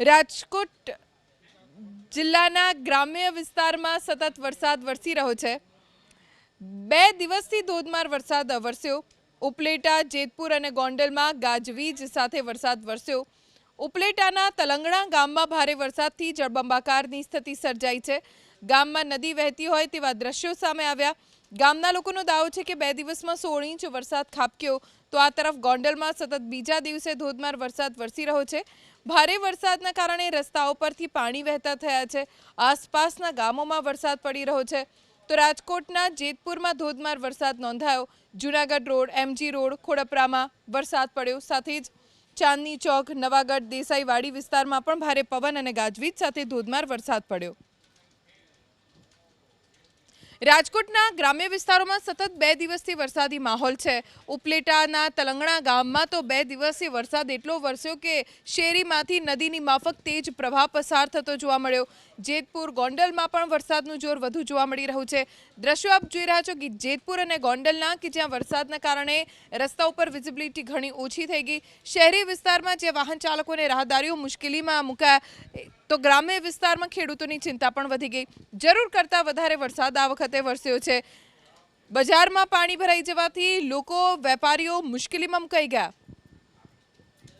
રાજકોટ જિલ્લાના ગ્રામ્ય વિસ્તારમાં સતત વરસાદ વરસી રહ્યો છે. બે દિવસથી ધોધમાર વરસાદ વરસ્યો. ઉપલેટા, જેતપુર અને ગોંડલમાં ગાજવીજ સાથે વરસાદ વરસ્યો. ઉપલેટાના તલંગણા ગામમાં ભારે વરસાદથી જળબંબાકારની સ્થિતિ સર્જાઈ છે. ગામમાં નદી વહેતી હોય તેવા દ્રશ્યો સામે આવ્યા. ગામના લોકોનો દાવો છે કે બે દિવસમાં સોળ ઇંચ વરસાદ ખાબક્યો. તો આ તરફ ગોંડલમાં સતત બીજા દિવસે ધોધમાર વરસાદ વરસી રહ્યો છે. ભારે વરસાદના કારણે રસ્તાઓ પરથી પાણી વહેતા થયા છે. આસપાસના ગામોમાં વરસાદ પડી રહ્યો છે. તો રાજકોટના જેતપુરમાં ધોધમાર વરસાદ નોંધાયો. જુનાગઢ રોડ, એમજી રોડ, ખોડપરામાં વરસાદ પડ્યો. સાથે જ ચાંદની ચોક, નવાગઢ, દેસાઈવાડી વિસ્તારમાં પણ ભારે પવન અને ગાજવીજ સાથે ધોધમાર વરસાદ પડ્યો. રાજકોટના ગ્રામ્ય વિસ્તારોમાં સતત બે દિવસથી વરસાદી માહોલ છે. ઉપલેટાના તલંગણા ગામમાં તો બે દિવસથી વરસાદ એટલો વરસ્યો કે શેરીમાંથી નદીની માફક તેજ પ્રવાહ પસાર થતો જોવા મળ્યો. જેતપુર ગોંડલમાં પણ વરસાદનું જોર વધુ જોવા મળી રહ્યું છે. દ્રશ્યો આપ જોઈ રહ્યા છો કે જેતપુર અને ગોંડલના કે જ્યાં વરસાદના કારણે રસ્તા ઉપર વિઝિબિલિટી ઘણી ઓછી થઈ ગઈ. શહેરી વિસ્તારમાં જે વાહન ચાલકોને રાહદારીઓ મુશ્કેલીમાં મુકાયા તો ગ્રામ્ય વિસ્તારમાં ખેડૂતોની ચિંતા પણ વધી ગઈ. જરૂર કરતાં વધારે વરસાદ આ વખતે વરસ્યો છે. બજારમાં પાણી ભરાઈ જવાથી લોકો વેપારીઓ મુશ્કેલીમાં મુકાઈ ગયા.